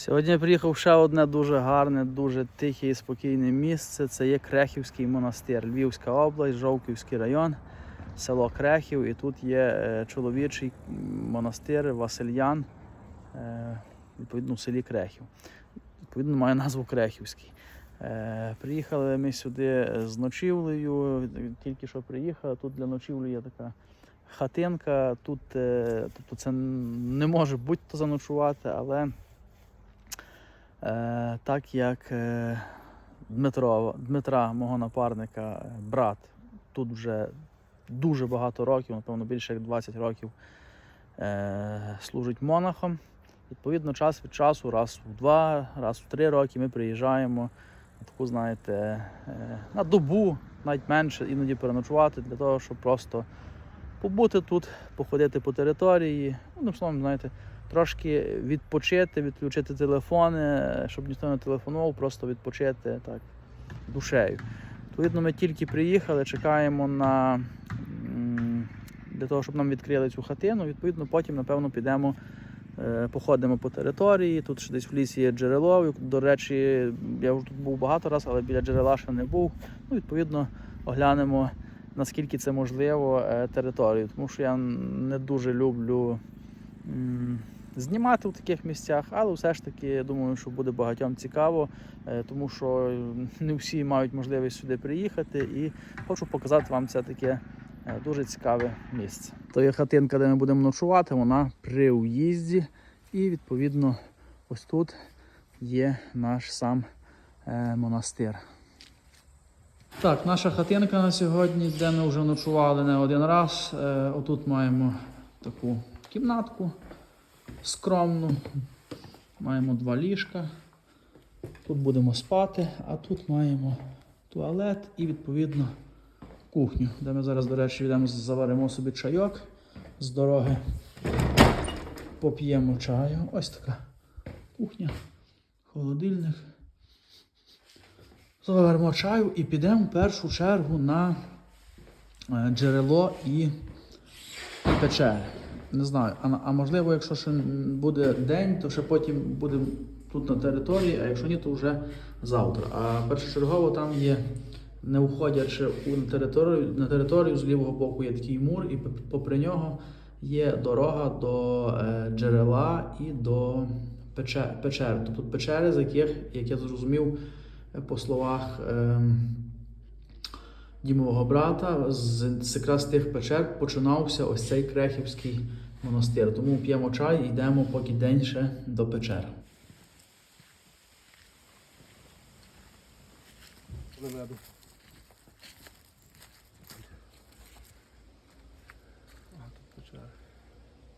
Сьогодні я приїхав ще одне дуже гарне, дуже тихе і спокійне місце. Це є Крехівський монастир, Львівська область, Жовківський район, село Крехів. І тут є е, чоловічий монастир Васильян, е, відповідно, в селі Крехів. Відповідно, має назву Крехівський. Е, Приїхали ми сюди з ночівлею. Тільки що приїхали. Тут для ночівлі є така хатинка. Тут тобто це не може будь-то заночувати, але так як е, Дмитро, Дмитра, мого напарника, е, брат, тут вже дуже багато років, напевно, більше як 20 років е, служить монахом. Відповідно, час від часу, раз в два, раз в три роки ми приїжджаємо на таку, знаєте, е, на добу, навіть менше, іноді переночувати для того, щоб просто побути тут, походити по території. Ну, словом, знаєте, трошки відпочити, відключити телефони, щоб ніхто не телефонував, просто відпочити так душею. Відповідно, ми тільки приїхали, чекаємо на для того, щоб нам відкрили цю хатину. Відповідно, потім, напевно, підемо, е, походимо по території. Тут ще десь в лісі є джерело. До речі, я вже тут був багато разів, але біля джерела ще не був. Ну, відповідно, оглянемо, наскільки це можливо, е, територію. Тому що я не дуже люблю знімати в таких місцях, але все ж таки я думаю, що буде багатьом цікаво, е, тому що не всі мають можливість сюди приїхати і хочу показати вам це таке е, дуже цікаве місце. То є хатинка, де ми будемо ночувати, вона при уїзді, і відповідно ось тут є наш сам е, монастир. Так, наша хатинка на сьогодні, де ми вже ночували не один раз. Отут маємо таку кімнатку скромну. Маємо два ліжка. Тут будемо спати, а тут маємо туалет і відповідно кухню, де ми зараз, до речі, йдемо, заваримо собі чайок з дороги. Поп'ємо чаю. Ось така кухня, холодильник. Заваримо чаю і підемо в першу чергу на е, джерело і печери. Не знаю, а, а можливо, якщо ще буде день, то ще потім будемо тут на території, а якщо ні, то вже завтра. А першочергово там є, не входячи у територію, на територію з лівого боку є такий мур, і попри нього є дорога до е, джерела і до печер, печер. Тобто печери, з яких, як я зрозумів, е, по словах. ем, Дімового брата, з, з якраз тих печер починався ось цей крехівський монастир. Тому п'ємо чай і йдемо поки день ще до печер.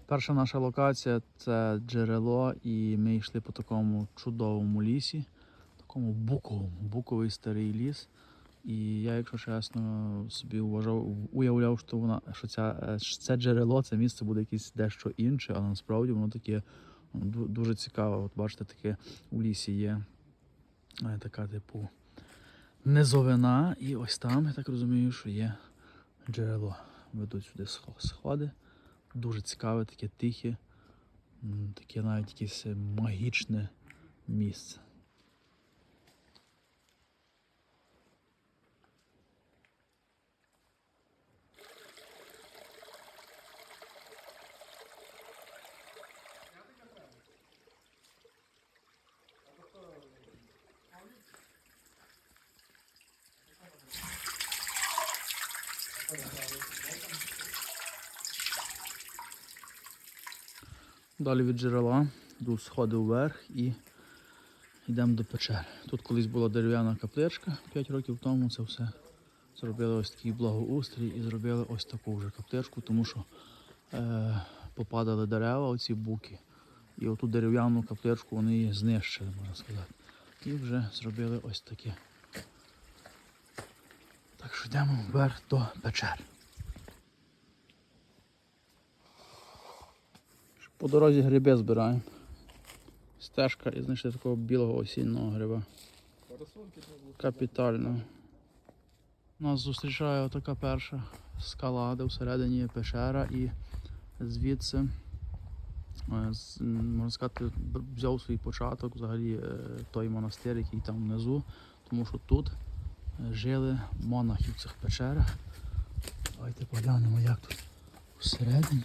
Перша наша локація це джерело, і ми йшли по такому чудовому лісі, такому буковому, буковий старий ліс. І я, якщо чесно, собі вважав, уявляв, що вона що ця що це джерело, це місце буде якесь дещо інше, але насправді воно таке ну, дуже цікаве. От бачите, таке у лісі є е, така, типу, низовина, і ось там, я так розумію, що є джерело. Ведуть сюди схо- сходи. Дуже цікаве, таке тихе, таке навіть якесь е, магічне місце. Далі від джерела, тут сходи вверх і йдемо до печер. Тут колись була дерев'яна капличка 5 років тому. Це все зробили ось такий благоустрій і зробили ось таку вже капличку, тому що е, попадали дерева, оці буки. І оту дерев'яну капличку вони її знищили, можна сказати. І вже зробили ось таке. Так що йдемо вверх до печер. По дорозі гриби збираємо. Стежка і знайшли такого білого осіннього гриба. Капітально. Нас зустрічає така перша скала, де всередині є печера і звідси е, можна сказати, взяв свій початок взагалі е, той монастир, який там внизу, тому що тут е, жили монахи в цих печерах. Давайте поглянемо, як тут всередині.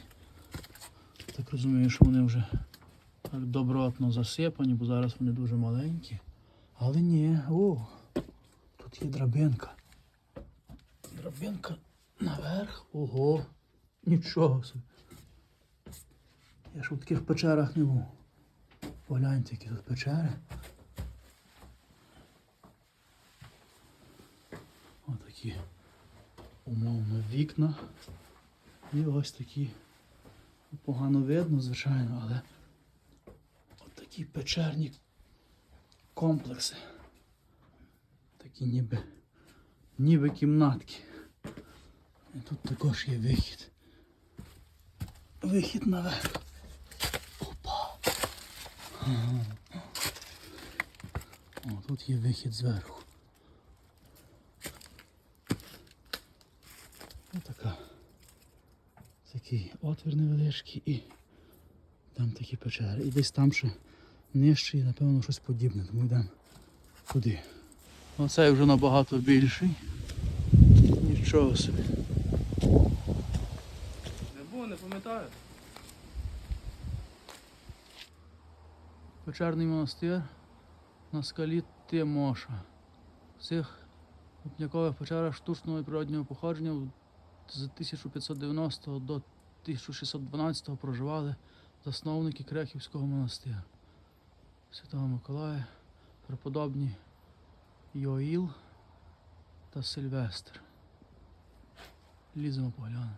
Так розумію, що вони вже так добротно засипані, бо зараз вони дуже маленькі. Але ні, о, тут є драбинка. Драбинка наверх. Ого, нічого собі. Я ж у таких печерах не був. Погляньте, які тут печери. Отакі умовно вікна. І ось такі. Погано видно, звичайно, але от такі печерні комплекси. Такі ніби, ніби кімнатки. І тут також є вихід. Вихід наверх. Опа. О, тут є вихід зверху. Отака. Такий отвір невеличкий і там такі печери. І десь там ще нижче, напевно, щось подібне, тому йдемо туди. Оцей вже набагато більший. Нічого собі. Не було, не пам'ятаю. Печерний монастир на скалі Тимоша. В цих вапнякових печерах штучного і природнього походження з 1590 до 1612 проживали засновники Крехівського монастиря. Святого Миколая, преподобні Йоїл та Сильвестр. Ліземо поглянемо.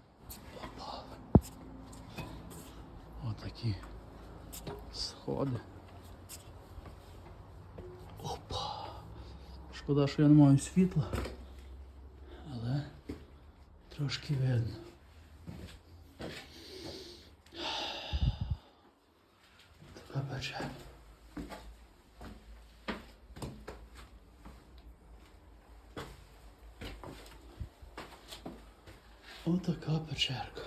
Отакі сходи. Опа. Шкода, що я не маю світла, але трошки видно. Печера. Отака печерка.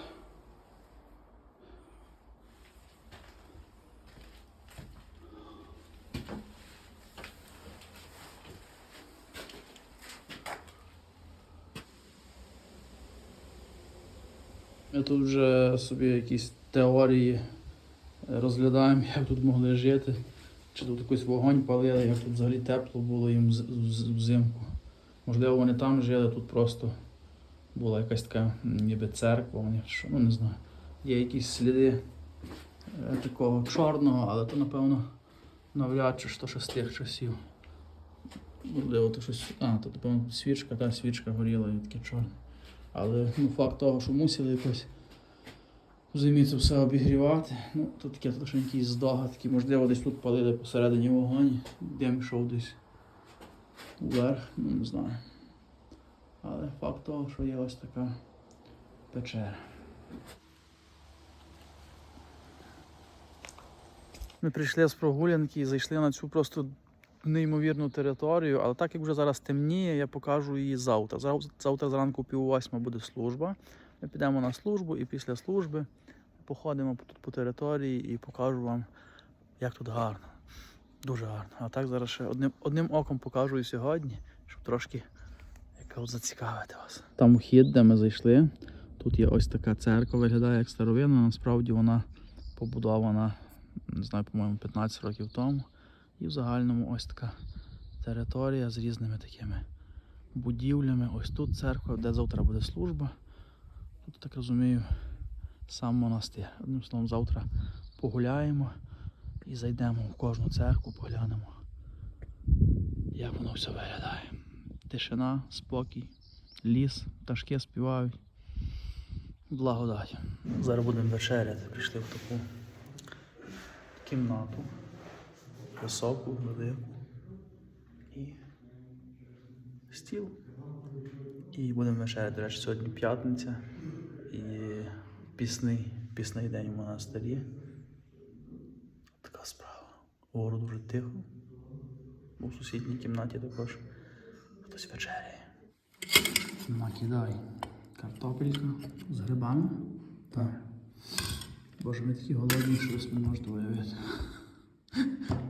Ми тут вже собі якісь теорії розглядаємо, як тут могли жити. Чи тут якийсь вогонь палили, як тут взагалі тепло було їм вз- вз- взимку. Можливо, вони там жили, тут просто була якась така ніби церква, вони що, ну не знаю. Є якісь сліди е, такого чорного, але то напевно навряд чи що ще з тих часів. Можливо, то щось. А, то напевно свічка, та свічка горіла і таке чорне. Але ну, факт того, що мусили якось це все обігрівати. Ну, то таке якісь здогадки. Можливо, десь тут палили посередині вогонь, дим йшов десь вверх, ну не знаю. Але факт того, що є ось така печера. Ми прийшли з прогулянки і зайшли на цю просто неймовірну територію, але так як вже зараз темніє, я покажу її завтра. Зав- Завтра зранку пів восьма буде служба. Ми підемо на службу і після служби походимо тут по території і покажу вам, як тут гарно. Дуже гарно. А так зараз ще одним, одним оком покажу і сьогодні, щоб трошки зацікавити вас. Там вхід, де ми зайшли. Тут є ось така церква, виглядає як старовинна, насправді вона побудована, не знаю, по-моєму, 15 років тому. І в загальному ось така територія з різними такими будівлями. Ось тут церква, де завтра буде служба. Тут, так розумію, сам монастир. Одним словом, завтра погуляємо і зайдемо в кожну церкву, поглянемо, як воно все виглядає. Тишина, спокій, ліс, пташки співають. Благодать. Зараз будемо вечеряти. Прийшли в таку кімнату. Високу, велику. І стіл. І будемо вечеряти. До речі, сьогодні п'ятниця і пісний, пісний день в монастирі. Така справа. Гору дуже тихо. У сусідній кімнаті також хтось вечеряє. Накидай картопелька з грибами. Так. Боже, ми такі голодні, що ви не можете уявити.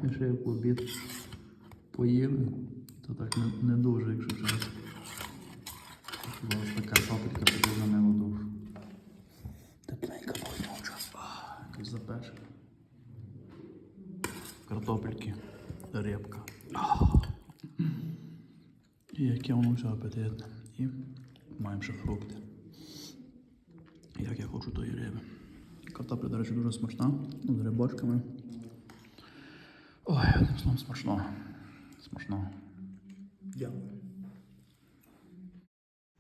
Ми ще як обід поїли, то так не, не дуже, якщо чесно. Була така паприка тоді за Якась запечка. Картопельки, рибка. А. І яке воно все апетитне. І маємо ще фрукти. Як я хочу тої риби. Картопля, до речі, дуже смачна. З грибочками. Ой, одним словом смачно. Смачно. Дякую.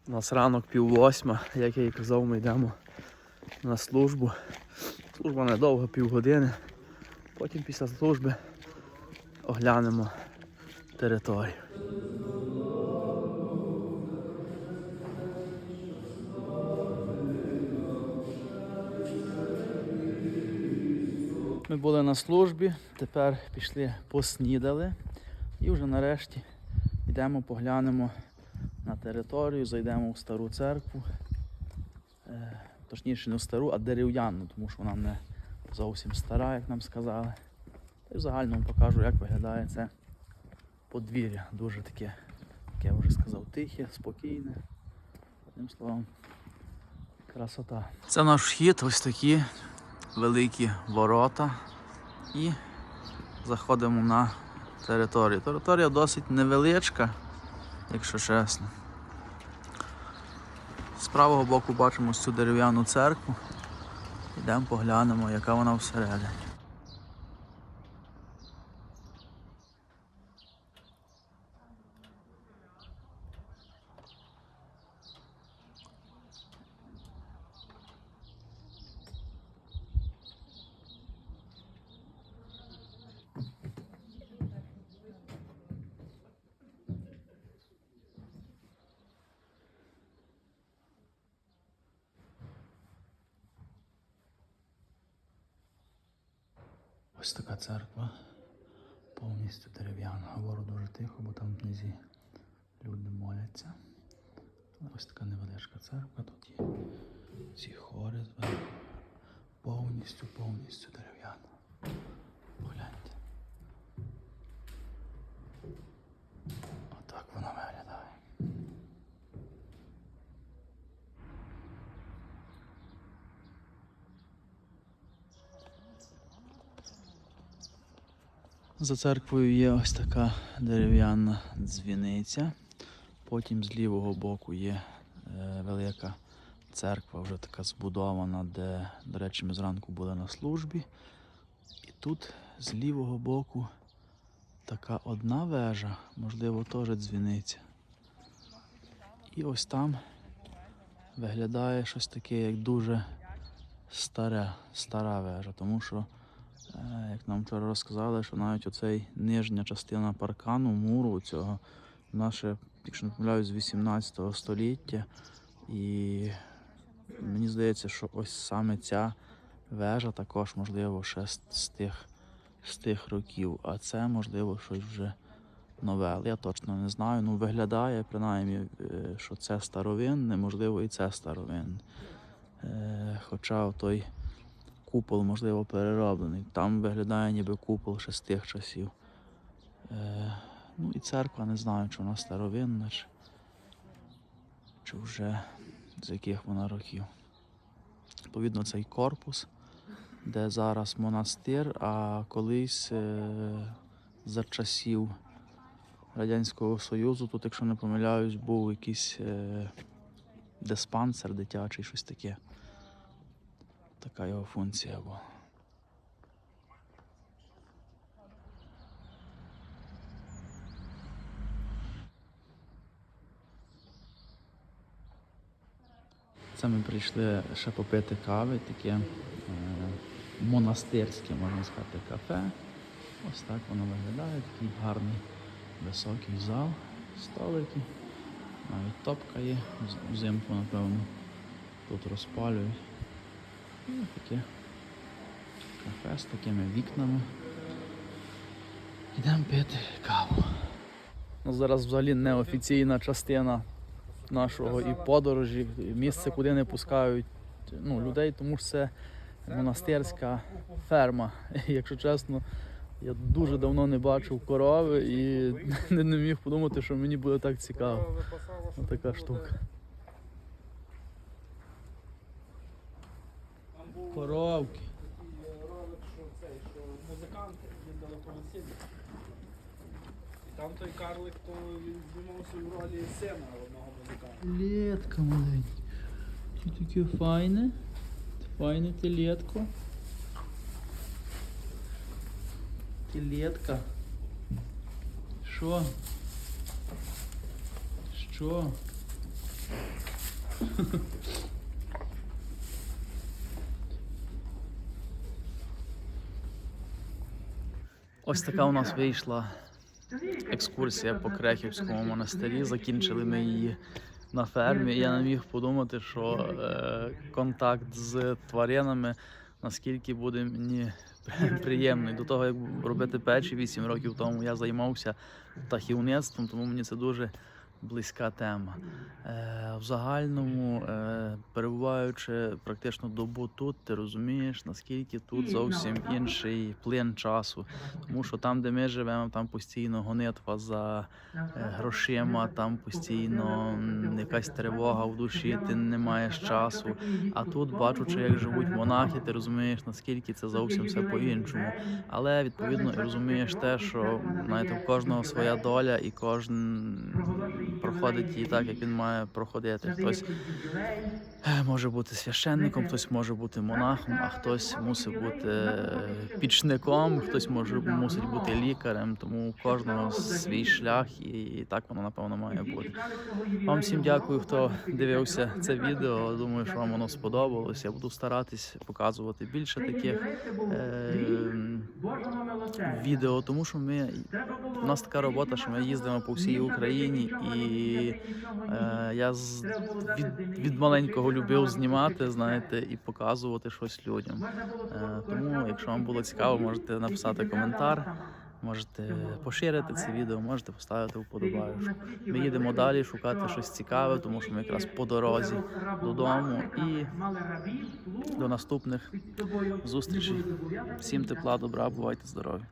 У нас ранок пів восьма, як я і казав, ми йдемо на службу. Служба недовго, півгодини. Потім після служби оглянемо територію. Ми були на службі, тепер пішли поснідали і вже нарешті йдемо поглянемо на територію, зайдемо в стару церкву. Точніше, не стару, а дерев'яну, тому що вона не зовсім стара, як нам сказали. Та й в загальному покажу, як виглядає це подвір'я. Дуже таке, як я вже сказав, тихе, спокійне. Одним словом, красота. Це наш вхід, ось такі великі ворота. І заходимо на територію. Територія досить невеличка, якщо чесно. З правого боку бачимо цю дерев'яну церкву. Йдемо поглянемо, яка вона всередині. Ось така церква, повністю дерев'яна. Говорю дуже тихо, бо там внизі люди моляться. Ось така невеличка церква, тут є ці хори зверху. Повністю, повністю дерев'яна. Погляньте. Отак вона виглядає. За церквою є ось така дерев'яна дзвіниця. Потім з лівого боку є е, велика церква, вже така збудована, де, до речі, ми зранку були на службі. І тут з лівого боку така одна вежа, можливо, теж дзвіниця. І ось там виглядає щось таке, як дуже старе, стара вежа, тому що Як нам вчора розказали, що навіть оцей нижня частина паркану, муру цього, наше, якщо не помиляюсь, з 18 століття. І мені здається, що ось саме ця вежа також, можливо, ще з, з, тих, з тих років. А це, можливо, щось вже нове. Але я точно не знаю. Ну, виглядає, принаймні, е, що це старовинне, можливо, і це старовинне. Е, Хоча той купол, можливо, перероблений. Там виглядає ніби купол ще з тих часів. Е, ну і церква, не знаю, чи вона старовинна, чи, чи вже з яких вона років. Відповідно, цей корпус, де зараз монастир, а колись е, за часів Радянського Союзу, тут, якщо не помиляюсь, був якийсь е, диспансер дитячий, щось таке. Така його функція була. Це ми прийшли ще попити кави, таке е, монастирське, можна сказати, кафе. Ось так воно виглядає, такий гарний високий зал, столики, навіть топка є, взимку, напевно, тут розпалюють. І таке кафе з такими вікнами. Йдемо пити каву. Ну, зараз взагалі неофіційна частина нашого і подорожі, і місце, куди не пускають ну, людей, тому що це монастирська ферма. Якщо чесно, я дуже давно не бачив корови і не міг подумати, що мені буде так цікаво. Ось така штука. Там був Коровки. музиканти їздили по весіллю. І там той карлик, то він знімався в ролі сина одного музиканта. Летка маленька. Ти таке файне. Файне ти летко. Тілетка. Що? Що? Ось така у нас вийшла екскурсія по Крехівському монастирі. Закінчили ми її на фермі. Я не міг подумати, що е, контакт з тваринами наскільки буде мені приємний. До того, як робити печі 8 років тому, я займався птахівництвом, тому мені це дуже близька тема. Е, в загальному, е, перебуваючи практично добу тут, ти розумієш, наскільки тут зовсім інший плин часу. Тому що там, де ми живемо, там постійно гонитва за е, грошима, там постійно якась тривога в душі, ти не маєш часу. А тут, бачучи, як живуть монахи, ти розумієш, наскільки це зовсім все по-іншому. Але відповідно розумієш те, що знаєте, в кожного своя доля, і кожен проходить її так, як він має проходити. Хтось е, може бути священником, хтось може бути монахом, а хтось мусить бути е, пічником, хтось може мусить бути лікарем. Тому у кожного свій шлях, і так воно напевно має бути. Вам всім дякую, хто дивився це відео. Думаю, що вам воно сподобалось. Я буду старатись показувати більше таких е, відео, тому що ми у нас така робота, що ми їздимо по всій Україні, і е, я з, від, від маленького любив знімати, знаєте, і показувати щось людям. Е, тому, якщо вам було цікаво, можете написати коментар. Можете поширити це відео, можете поставити вподобайку. Ми їдемо далі шукати щось цікаве, тому що ми якраз по дорозі додому і до наступних зустрічей. Всім тепла, добра, бувайте здорові.